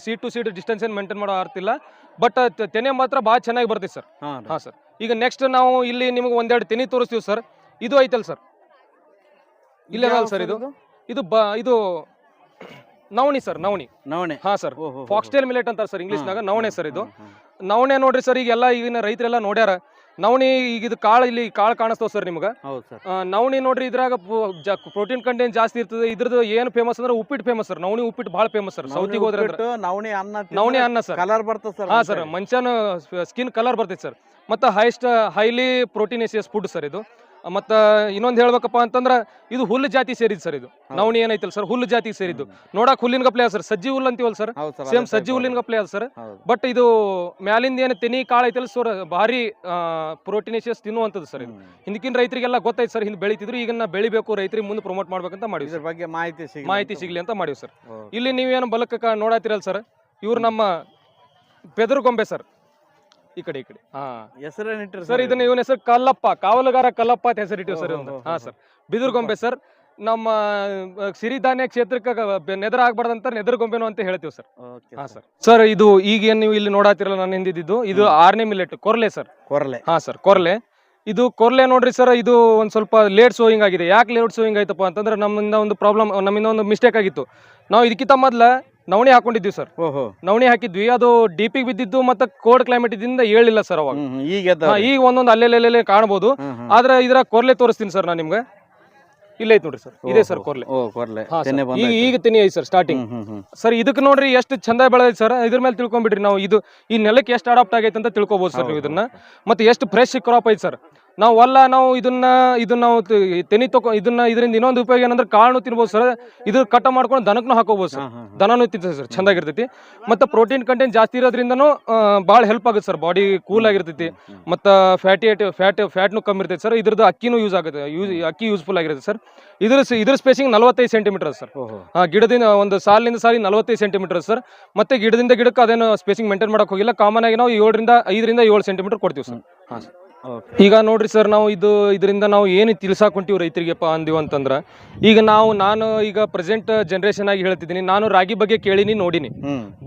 seed to seed distance ಏನು ಮೇಂಟೈನ್ ಮಾಡೋ ಆರ್ತಿಲ್ಲ ಬಟ್ ತೆನೆ ಮಾತ್ರ ಭಾಳ ಚೆನ್ನಾಗಿ ಬರ್ತೈತೆ ಸರ್. ಹಾ ಹಾಂ ಸರ್. ಈಗ ನೆಕ್ಸ್ಟ್ ನಾವು ಇಲ್ಲಿ ನಿಮಗೆ ಒಂದೆರಡು ತೆನಿ ತೋರಿಸ್ತೀವಿ ಸರ್. ಇದು ಐತಲ್ ಸರ್. ಇಲ್ಲ ಸರ್ ಇದು? ಇದು? ಬ ಇದು ನವಣಿ ಸರ್ ನವಣಿ. ನವಣೆ. ಹಾ ಸರ್ ಫಾಕ್ಸ್ಟೈಲ್ ಮಿಲೆಟ್ ಅಂತಾರೆ ಸರ್ ಇಂಗ್ಲೀಷ್ನಾಗ ನವಣೆ ಸರ್ ಇದು. ನವಣೆ ನೋಡ್ರಿ ಸರ್ ಈಗೆಲ್ಲ ಈಗಿನ ರೈತರೆಲ್ಲ ನೋಡ್ಯಾರ. ನವಣಿ ಈಗ ಇದು ಕಾಳು ಇಲ್ಲಿ ಕಾಳು ಕಾಣಿಸ್ತಾವ ಸರ್ ನಿಮ್ಗೆ. ನವಣಿ ನೋಡ್ರಿ ಇದ್ರಾಗ ಪ್ರೋಟೀನ್ ಕಂಟೆಂಟ್ ಜಾಸ್ತಿ ಇರ್ತದೆ. ಇದ್ರದ್ದು ಏನು ಫೇಮಸ್ ಅಂದ್ರೆ ಉಪ್ಪಿಟ್ಟು ಫೇಮಸ್ ಸರ್ ನವಣಿ ಉಪ್ಪಿಟ್ಟು ಭಾಳ ಫೇಮಸ್ ಸರ್ ಸೌತಿಗೆ ಹೋದ್ರೆ ಅಂದ್ರೆ. ನವಣೆ ಅನ್ನ ನವಣಿ ಅನ್ನ ಸರ್ ಕಲರ್ ಬರ್ತದೆ ಸರ್ ಹಾ ಸರ್ ಮನುಷ್ಯನ ಸ್ಕಿನ್ ಕಲರ್ ಬರ್ತೈತೆ ಸರ್ ಮತ್ತೆ highest highly proteinaceous food sir ಇದು. ಮತ್ತ ಇನ್ನೊಂದ್ ಹೇಳ್ಬೇಕಪ್ಪ ಅಂತಂದ್ರ ಇದು ಹುಲ್ಲು ಜಾತಿ ಸೇರಿದ್ ಸರ್ ಇದು. ನವಣಿ ಏನೈತಿಲ್ಲ ಸರ್ ಹುಲ್ಲು ಜಾತಿ ಸೇರಿದ್ದು. ನೋಡಕ್ ಹುಲ್ಲಿನ ಗಪ್ಲೆ ಸರ್ ಸಜ್ಜಿ ಹುಲ್ಲು ಅಂತೀವಲ್ಲ ಸರ್? ಸೇಮ್ ಸಜ್ಜಿ ಹುಲ್ಲಿನ ಗಪ್ಲೆ ಅದ ಸರ್. ಬಟ್ ಇದು ಮ್ಯಾಲಿಂದ ಏನ್ ತೆನಿ ಕಾಳ ಐತಲ್ಲ ಸರ್ ಭಾರಿ ಪ್ರೋಟೀನೇಷಿಯಸ್ ತಿನ್ನುವಂತದ್ದು ಸರ್ ಇದು. ಹಿಂದಿನ ಹಿಂದಕ್ಕಿನ ರೈತರಿಗೆಲ್ಲ ಗೊತ್ತಾಯ್ತು ಸರ್ ಹಿಂದ್ ಬೆಳಿತಿದ್ರು ಈಗ ನಾ ಬೆಳಿಬೇಕು ರೈತರಿಗೆ ಮುಂದೆ ಪ್ರಮೋಟ್ ಮಾಡ್ಬೇಕಂತ ಮಾಡಿವಿ ಬಗ್ಗೆ ಮಾಹಿತಿ ಸಿಗಲಿ ಮಾಹಿತಿ ಸಿಗ್ಲಿ ಅಂತ ಮಾಡಿವಿ ಸರ್. ಇಲ್ಲಿ ನೀವೇನು ಬಲಕ್ಕ ನೋಡಾತಿರಲ್ಲ ಸರ್ ಇವ್ರು ನಮ್ಮ ಬೆದರುಗೊಂಬೆ ಸರ್. ಈ ಕಡೆ ಈ ಕಡೆ. ಹಾ. ಹೆಸರೇನಿಟ್ರಿ ಸರ್ ಇದನ್ನ ಇವನ ಹೆಸರು ಕಲ್ಲಪ್ಪ ಕಾವಲುಗಾರ ಕಲ್ಲಪ್ಪ ಅಂತ ಹೆಸರಿಟ್ಟಿವಿ ಸರ್ ಒಂದು ಹಾ. ಸರ್. ಬಿದಿರುಗೊಂಬೆ ಸರ್ ನಮ್ಮ ಸಿರಿಧಾನ್ಯ ಕ್ಷೇತ್ರಕ್ಕೆ ನೆದರ ಆಗ್ಬಾರ್ದಂತ ನೆದರ್ಗೊಂಬೆನು ಅಂತ ಹೇಳ್ತೀವಿ ಸರ್. ಓಕೆ ಹಾ ಸರ್. ಸರ್. ಇದು ಈಗ ಏನ್ ನೀವು ಇಲ್ಲಿ ನೋಡಾತಿರಲ್ಲ ನಾನು ಹಿಂದಿದ್ದು ಇದು ಆರ್ನೇ ಆರನೇ ಮಿಲೆಟ್ ಕೊರ್ಲೆ ಸರ್. ಕೊರಲೆ. ಹಾ ಸರ್ ಕೊರ್ಲೆ. ಇದು ಕೊರ್ಲೆ ನೋಡ್ರಿ ಸರ್ ಇದು ಒಂದ್ ಸ್ವಲ್ಪ ಲೇಟ್ ಸೋಯಿಂಗ್ ಆಗಿದೆ. ಯಾಕೆ ಲೇಟ್ ಸೋಯಿಂಗ್ ಆಯ್ತಪ್ಪ ಅಂತಂದ್ರೆ ನಮ್ಮಿಂದ ಒಂದು ಪ್ರಾಬ್ಲಮ್ ನಮ್ಮಿಂದ ಒಂದು ಮಿಸ್ಟೇಕ್ ಆಗಿತ್ತು. ನಾವು ಇದಕ್ಕಿಂತ ಮೊದ್ಲ ನವಣಿ ಹಾಕೊಂಡಿದ್ವಿ ಸರ್. ಓಹೋ. ನವಣಿ ಹಾಕಿದ್ವಿ. ಅದು ಡಿಪಿಗೆ ಬಿದ್ದಿದ್ದು ಮತ್ತೆ ಕೋಲ್ಡ್ ಕ್ಲೈಮೇಟ್ ಇದ್ದಿಂದ ಹೇಳಿಲ್ಲ ಸರ್ ಅವಾಗ. ಹ್ಮ್, ಹ್ಮ್. ಈಗ ಹಾ, ಈಗ ಒಂದೊಂದು ಅಲ್ಲೆಲ್ಲೆಲ್ಲೆ ಕಾಣಬಹುದು. ಆದ್ರೆ ಇದರ ಕೊರ್ಲೆ ತೋರಿಸ್ತೀನಿ ಸರ್ ನಾನು ನಿಮ್ಗೆ. ಇಲ್ಲ ಐತ್ ನೋಡ್ರಿ ಸರ್. ಇದೆ ಸರ್. ಕೊರ್ಲೆ. ಓ ಕೊರ್ಲೆ. ಹಾ ಸರ್. ತೆನೆ ಈಗ ತಿನ್ನಿ ಈಗ ತೆನಿ ಐತಿ sir starting hmm, hmm, hmm. Sir ಇದಕ್ಕೆ ನೋಡ್ರಿ ಎಷ್ಟು ಚಂದ ಬೆಳೆದೈತಿ ಸರ್. ಇದ್ರ ಮೇಲೆ ತಿಳ್ಕೊಂಬಿಡ್ರಿ ನಾವು. ಇದು ಈ ನೆಲಕ್ಕೆ ಎಷ್ಟು ಅಡಾಪ್ಟ್ ಆಗೈತೆ ಅಂತ ತಿಳ್ಕೊಬಹುದು ಸರ್ ನೀವು ಇದನ್ನ. ಮತ್ತೆ ಎಷ್ಟು ಫ್ರೆಶ್ ಕ್ರಾಪ್ ಐತಿ ಸರ್. ನಾವು ಅಲ್ಲ ನಾವು ಇದನ್ನ ಇದನ್ನ ನಾವು ತೆನಿ ತಗೋ ಇದನ್ನ ಇದರಿಂದ ಇನ್ನೊಂದು ಉಪಯೋಗ ಏನಂದ್ರೆ ಕಾಳು ತಿನ್ಬೋದು ಸರ್. ಇದು ಕಟ್ಟ ಮಾಡ್ಕೊಂಡು ದನಕ್ಕೂ ಹಾಕೋಬಹುದು ಸರ್. ದನನೂ ತಿಂತದೆ ಸರ್ ಚಂದಾಗಿರ್ತೈತಿ. ಮತ್ತೆ ಪ್ರೋಟೀನ್ ಕಂಟೆಂಟ್ ಜಾಸ್ತಿ ಇರೋದ್ರಿಂದನೂ ಭಾಳ ಹೆಲ್ಪ್ ಆಗುತ್ತೆ ಸರ್ ಬಾಡಿ ಕೂಲ್ ಆಗಿರ್ತೈತಿ. ಮತ್ತೆ ಫ್ಯಾಟಿ ಫ್ಯಾಟ್ ಫ್ಯಾಟ್ನು ಕಮ್ಮಿ ಇರ್ತೈತೆ ಸರ್. ಇದ್ರದ್ದು ಅಕ್ಕಿನೂ ಯೂಸ್ ಆಗುತ್ತೆ ಯೂಸ್ ಅಕ್ಕಿ ಯೂಸ್ಫುಲ್ ಆಗಿರುತ್ತೆ ಸರ್. ಇದ್ರ ಇದ್ರ ಸ್ಪೇಸಿಂಗ್ ನಲವತ್ತೈದು ಸೆಂಟಿಮೀಟರ್ ಸರ್. ಹಾಂ ಗಿಡದಿಂದ ಒಂದು ಸಾಲಿನಿಂದ ಸಾಲಿ ನಲವತ್ತೈದು ಸೆಂಟಿಮೀಟರ್ ಸರ್. ಮತ್ತೆ ಗಿಡದಿಂದ ಗಿಡಕ್ಕೆ ಅದೇನು ಸ್ಪೇಸಿಂಗ್ ಮೇಂಟೈನ್ ಮಾಡಕ್ ಹೋಗಿಲ್ಲ. ಕಾಮನ್ ಆಗಿ ನಾವು ಏಳರಿಂದ ಐದರಿಂದ ಏಳು ಸೆಂಟಿಮೀಟರ್ ಕೊಡ್ತೀವಿ ಸರ್. ಹಾಂ ಸರ್. ಈಗ ನೋಡ್ರಿ ಸರ್ ನಾವು ಇದು ಇದರಿಂದ ನಾವು ಏನು ತಿಳ್ಸಾಕ್ ಹೊಂಟೀವಿ ರೈತರಿಗೆಪ್ಪ ಅಂದಿವ ಅಂತಂದ್ರೆ ಈಗ ನಾವು ನಾನು ಈಗ ಪ್ರೆಸೆಂಟ್ ಜನರೇಷನ್ ಆಗಿ ಹೇಳ್ತಿದ್ದೀನಿ ನಾನು ರಾಗಿ ಬಗ್ಗೆ ಕೇಳಿನಿ ನೋಡಿನಿ.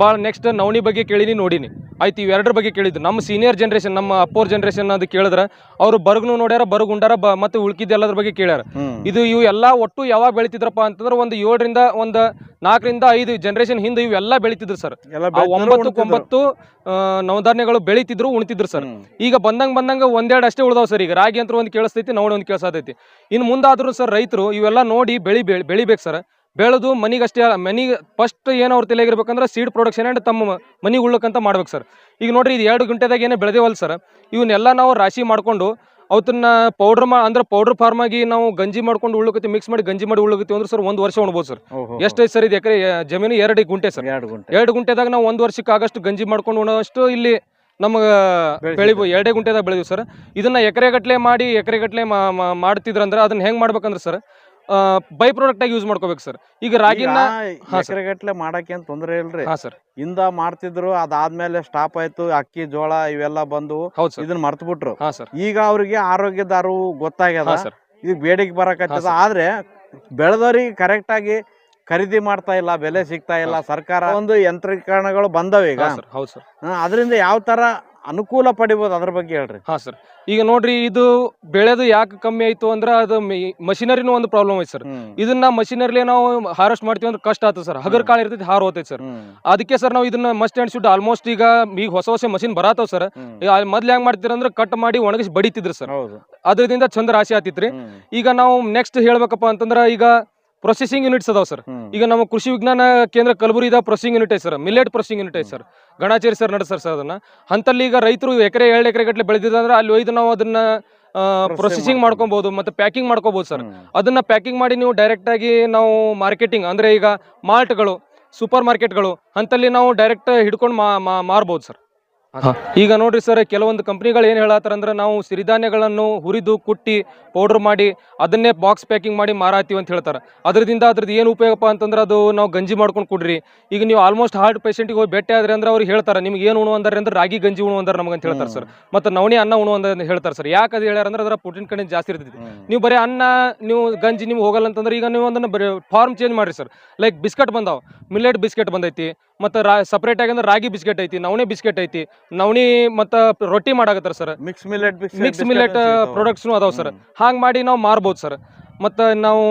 ಬಾಳ್ ಭಾಳ ನೆಕ್ಸ್ಟ್ ನವಣಿ ಬಗ್ಗೆ ಕೇಳಿನಿ ನೋಡಿನಿ. ಆಯ್ತು ಇವೆರಡರ ಬಗ್ಗೆ ಕೇಳಿದ್ದು. ನಮ್ಮ ಸೀನಿಯರ್ ಜನ್ರೇಷನ್ ನಮ್ಮ ಅಪ್ಪೋರ್ ಜನ್ರೇಷನ್ ಅದು ಕೇಳಿದ್ರೆ ಅವರು ಬರ್ಗ್ನು ನೋಡ್ಯಾರ ಬರಗ್ ಉಂಡಾರ ಬ ಮತ್ತೆ ಉಳ್ಕಿದ್ದೆಲ್ಲದ್ರ ಬಗ್ಗೆ ಕೇಳ್ಯಾರ. ಇದು ಇವು ಎಲ್ಲ ಒಟ್ಟು ಯಾವಾಗ ಬೆಳಿತಿದ್ರಪ್ಪ ಅಂತಂದ್ರೆ ಒಂದು ಏಳರಿಂದ ಒಂದು ನಾಲ್ಕರಿಂದ ಐದು ಜನರೇಷನ್ ಹಿಂದೆ ಇವೆಲ್ಲ ಬೆಳಿತಿದ್ರು ಸರ್. ಒಂಬತ್ತು. ಒಂಬತ್ತು ನವಧಾನ್ಯಗಳು ಬೆಳಿತಿದ್ರು ಉಣ್ತಿದ್ರು ಸರ್. ಈಗ ಬಂದಂಗ ಬಂದಂಗ ಒಂದೆರಡು ಅಷ್ಟೇ ಉಳ್ದಾವ್ ಸರ್ ಈಗ. ರಾಗಿ ಅಂತ ಒಂದು ಕೇಳಿಸ್ತೈತಿ ನೋಡಿ ಒಂದು ಕೇಳಿಸತೈತಿ. ಇನ್ನು ಮುಂದಾದ್ರೂ ಸರ್ ರೈತರು ಇವೆಲ್ಲ ನೋಡಿ ಬೆಳಿ ಬೆಳಿ ಬೆಳಿಬೇಕು ಸರ್. ಬೆಳೆದು ಮನಿಗೆ ಅಷ್ಟೇ ಮನಿಗೆ ಫಸ್ಟ್ ಏನು ಅವ್ರ ತಲೆಗಿರ್ಬೇಕಂದ್ರೆ ಸೀಡ್ ಪ್ರೊಡಕ್ಷನ್ ಆ್ಯಂಡ್ ತಮ್ಮ ಮನಿಗೆ ಉಳ್ಳಕ್ಕಂತ ಮಾಡ್ಬೇಕು ಸರ್. ಈಗ ನೋಡ್ರಿ ಇದು ಎರಡು ಗಂಟೆದಾಗ ಏನೇ ಬೆಳೆದೇವಲ್ಲ ಸರ್ ಇವನ್ನೆಲ್ಲ ನಾವು ರಾಶಿ ಮಾಡ್ಕೊಂಡು ಅವತ್ತನ್ನ ಪೌಡ್ರ್ ಮಾ ಅಂದ್ರೆ ಪೌಡ್ರ್ ಫಾರ್ಮ್ ಆಗಿ ನಾವು ಗಂಜಿ ಮಾಡ್ಕೊಂಡು ಉಳ್ಳಕತ್ತಿ ಮಿಕ್ಸ್ ಮಾಡಿ ಗಂಜಿ ಮಾಡಿ ಉಳ್ಳಕತ್ತಿ ಅಂದ್ರೆ ಸರ್ ಒಂದು ವರ್ಷ ಉಣ್ಬೋದು ಸರ್. ಎಷ್ಟೈತೆ ಸರ್ ಇದು ಎಕರೆ ಜಮೀನು ಎರಡು ಗುಂಟೆ ಸರ್. ಎರಡು ಗುಂಟೆ. ಎರಡು ಗುಂಟೆದಾಗ ನಾವು ಒಂದು ವರ್ಷಕ್ಕೆ ಆಗಷ್ಟು ಗಂಜಿ ಮಾಡ್ಕೊಂಡು ಉಣೋಷ್ಟು ಇಲ್ಲಿ ನಮಗೆ. ಬೆಳಿಬೋದು ಎರಡೇ ಗುಂಟೆದಾಗ ಬೆಳೆದಿವಿ ಸರ್. ಇದನ್ನ ಎಕರೆಗಟ್ಟಲೆ ಮಾಡಿ ಎಕರೆಗಟ್ಟಲೆ ಮಾಡ್ತಿದ್ರಂದ್ರೆ ಅದನ್ನ ಹೆಂಗ್ ಮಾಡ್ಬೇಕಂದ್ರೆ ಸರ್ ಬೈ ಪ್ರಾಡಕ್ಟ್ ಆಗಿ ಯೂಸ್ ಮಾಡ್ಕೋಬೇಕು ಸರ್. ಈಗ ರಾಗಿ ಎಕರೆಗಟ್ಟಲೆ ಮಾಡಕ್ಕೆ ಏನ್ ತೊಂದ್ರೆ ಇಲ್ರಿ? ಹಾ ಸರ್. ಇಂದ ಮಾಡ್ತಿದ್ರು ಅದಾದ್ಮೇಲೆ ಸ್ಟಾಪ್ ಆಯ್ತು ಅಕ್ಕಿ ಜೋಳ ಇವೆಲ್ಲ ಬಂದು ಹೌದು ಸರ್. ಇದನ್ನ ಮರ್ತು ಬಿಟ್ರು ಹಾ ಸರ್. ಈಗ ಅವ್ರಿಗೆ ಆರೋಗ್ಯದಾರು ಗೊತ್ತಾಗ್ಯದ. ಈಗ ಬೇಡಿಕೆ ಬರಕತ್ತದ. ಆದ್ರೆ ಬೆಳೆದವ್ರಿಗೆ ಕರೆಕ್ಟ್ ಆಗಿ ಖರೀದಿ ಮಾಡ್ತಾ ಇಲ್ಲ ಬೆಲೆ ಸಿಗ್ತಾ ಇಲ್ಲ ಸರ್ಕಾರ ಒಂದು ಯಂತ್ರೀಕರಣಗಳು ಬಂದವ ಈಗ. ಸರ್ ಹೌದು ಸರ್. ಅದರಿಂದ ಯಾವ ತರ ಅನುಕೂಲ ಪಡಿಬೋದು ಅದ್ರ ಬಗ್ಗೆ ಹೇಳ್ರಿ. ಹಾ ಸರ್. ಈಗ ನೋಡ್ರಿ ಇದು ಬೆಳೆದು ಯಾಕೆ ಕಮ್ಮಿ ಆಯ್ತು ಅಂದ್ರೆ ಅದು ಮಷಿನರಿನೂ ಒಂದು ಪ್ರಾಬ್ಲಮ್ ಐತೆ ಸರ್. ಇದನ್ನ ಮಷಿನರಿ ನಾವು ಹಾರೆಸ್ಟ್ ಮಾಡ್ತೀವಿ ಅಂದ್ರೆ ಕಷ್ಟ ಆಯ್ತು ಸರ್. ಹಗರ್ ಕಾಳು ಇರ್ತೈತಿ ಹಾರು ಹೋತೈತೆ ಸರ್. ಅದಕ್ಕೆ ಸರ್ ನಾವು ಇದನ್ನ ಮಸ್ಟ್ ಅಂಡ್ ಶುಡ್ ಆಲ್ಮೋಸ್ಟ್ ಈಗ ಈಗ ಹೊಸ ಹೊಸ ಮಷಿನ್ ಬರತಾವ್ ಸರ್. ಮೊದ್ಲು ಹೆಂಗ್ ಮಾಡ್ತೀರ ಅಂದ್ರೆ ಕಟ್ ಮಾಡಿ ಒಣಗಿಸಿ ಬಡಿತಿದ್ರು ಸರ್. ಹೌದು. ಅದರಿಂದ ಚಂದ ರಾಶಿ ಆತಿತ್ರಿ ಈಗ ನಾವು ನೆಕ್ಸ್ಟ್ ಹೇಳ್ಬೇಕಪ್ಪ ಅಂತಂದ್ರ ಈಗ ಪ್ರೊಸೆಸಿಂಗ್ ಯೂನಿಟ್ಸ್ ಅದಾವ ಸರ್ ಈಗ ನಮ್ಮ ಕೃಷಿ ವಿಜ್ಞಾನ ಕೇಂದ್ರ ಕಲಬುರಗಿದ ಪ್ರೊಸೆಸಿಂಗ್ ಯೂನಿಟ್ ಐತೆ ಸರ್ ಮಿಲೆಟ್ ಪ್ರೊಸೆಸಿಂಗ್ ಯೂನಿಟ್ ಐತೆ ಸರ್ ಗಣಾಚೇರಿ ಸರ್ ನಡೆಸ್ತಾರೆ ಸರ್ ಅದನ್ನ. ಅಂತಲ್ಲಿ ಈಗ ರೈತರು ಎಕರೆ ಎರಡು ಎಕರೆ ಗಟ್ಟಲೆ ಬೆಳೆದಿದ್ರೆ ಅಲ್ಲಿ ಒಯ್ದು ನಾವು ಅದನ್ನ ಪ್ರೊಸೆಸಿಂಗ್ ಮಾಡ್ಕೊಬಹುದು ಮತ್ತೆ ಪ್ಯಾಕಿಂಗ್ ಮಾಡ್ಕೋಬಹುದು ಸರ್ ಅದನ್ನ ಪ್ಯಾಕಿಂಗ್ ಮಾಡಿ ನೀವು ಡೈರೆಕ್ಟ್ ಆಗಿ ನಾವು ಮಾರ್ಕೆಟಿಂಗ್ ಅಂದ್ರೆ ಈಗ ಮಾರ್ಟ್ಗಳು ಸೂಪರ್ ಮಾರ್ಕೆಟ್ಗಳು ಅಂತಲ್ಲಿ ನಾವು ಡೈರೆಕ್ಟ್ ಹಿಡ್ಕೊಂಡು ಮಾರ್ಬೋದು ಸರ್ ಈಗ ನೋಡ್ರಿ ಸರ್ ಕೆಲವೊಂದು ಕಂಪ್ನಿಗಳು ಏನು ಹೇಳತ್ತಾರ ಅಂದ್ರೆ ನಾವು ಸಿರಿಧಾನ್ಯಗಳನ್ನು ಹುರಿದು ಕುಟ್ಟಿ ಪೌಡರ್ ಮಾಡಿ ಅದನ್ನೇ ಬಾಕ್ಸ್ ಪ್ಯಾಕಿಂಗ್ ಮಾಡಿ ಮಾರಾತೀವಿ ಅಂತ ಹೇಳ್ತಾರೆ. ಅದರಿಂದ ಅದ್ರದ್ದು ಏನು ಉಪಯೋಗಪ್ಪ ಅಂತಂದ್ರೆ ಅದು ನಾವು ಗಂಜಿ ಮಾಡ್ಕೊಂಡು ಕುಡ್ರಿ. ಈಗ ನೀವು ಆಲ್ಮೋಸ್ಟ್ ಹಾರ್ಟ್ ಪೇಷಂಟಿಗೆ ಹೋಗಿ ಭೇಟಿ ಆದ್ರೆ ಅಂದ್ರೆ ಅವ್ರು ಹೇಳ್ತಾರೆ ನಿಮ್ಗೆ ಏನು ಉಣು ಅಂದ್ರೆ ಅಂದ್ರೆ ರಾಗಿ ಗಂಜಿ ಉಣು ಅಂದ್ರೆ ನಮ್ಗೆ ಅಂತ ಹೇಳ್ತಾರೆ ಸರ್. ಮತ್ತು ನವಣಿ ಅನ್ನ ಉಣು ಅಂತ ಹೇಳ್ತಾರೆ ಸರ್. ಯಾಕೆ ಅದು ಹೇಳ್ಯಾರ ಅಂದ್ರೆ ಅದರ ಪ್ರೋಟೀನ್ ಕಡೆ ಜಾಸ್ತಿ ಇರ್ತೈತಿ. ನೀವು ಬರೀ ಅನ್ನ ನೀವು ಗಂಜಿ ನಿಮ್ಗೆ ಹೋಗಲ್ಲ ಅಂತಂದ್ರೆ ಈಗ ನೀವು ಅದನ್ನು ಬರೀ ಫಾರ್ಮ್ ಚೇಂಜ್ ಮಾಡ್ರಿ ಸರ್. ಲೈಕ್ ಬಿಸ್ಕೆಟ್ ಬಂದಾವ. ಮಿಲ್ಲೆಟ್ ಬಿಸ್ಕೆಟ್ ಬಂದೈತಿ. ಮತ್ತು ರಾ ಸಪ್ರೇಟ್ ಆಗಿ ಅಂದ್ರೆ ರಾಗಿ ಬಿಸ್ಕೆಟ್ ಐತಿ ನವಣಿ ಬಿಸ್ಕೆಟ್ ಐತಿ. ನವಣಿ ಮತ್ತು ರೊಟ್ಟಿ ಮಾಡಾಕತ್ತಾರ sir. Mix millet mix millet ಪ್ರಾಡಕ್ಟ್ಸ್ನು ಅದಾವೆ ಸರ್. ಹಾಗೆ ಮಾಡಿ ನಾವು ಮಾರ್ಬೋದು ಸರ್. ಮತ್ತು ನಾವು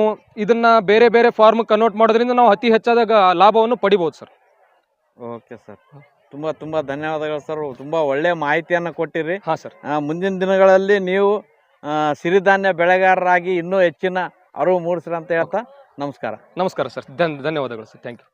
ಇದನ್ನ ಬೇರೆ ಬೇರೆ ಫಾರ್ಮ್ ಕನ್ವರ್ಟ್ ಮಾಡೋದ್ರಿಂದ ನಾವು ಅತಿ ಹೆಚ್ಚಾದಾಗ ಲಾಭವನ್ನು ಪಡಿಬೋದು ಸರ್. Okay sir. ತುಂಬಾ ತುಂಬಾ ಧನ್ಯವಾದಗಳು ಸರ್. ತುಂಬಾ ಒಳ್ಳೆ ಮಾಹಿತಿಯನ್ನ ಕೊಟ್ಟಿರಿ. ಹಾಂ ಸರ್. ಮುಂದಿನ ದಿನಗಳಲ್ಲಿ ನೀವು ಸಿರಿಧಾನ್ಯ ಬೆಳೆಗಾರರಾಗಿ ಇನ್ನೂ ಹೆಚ್ಚಿನ ಅರಿವು ಮೂಡಿಸ್ರಿ ಅಂತ ಹೇಳ್ತಾ ನಮಸ್ಕಾರ. ನಮಸ್ಕಾರ ಸರ್. ಧನ್ ಧನ್ಯವಾದಗಳು ಸರ್. Thank you.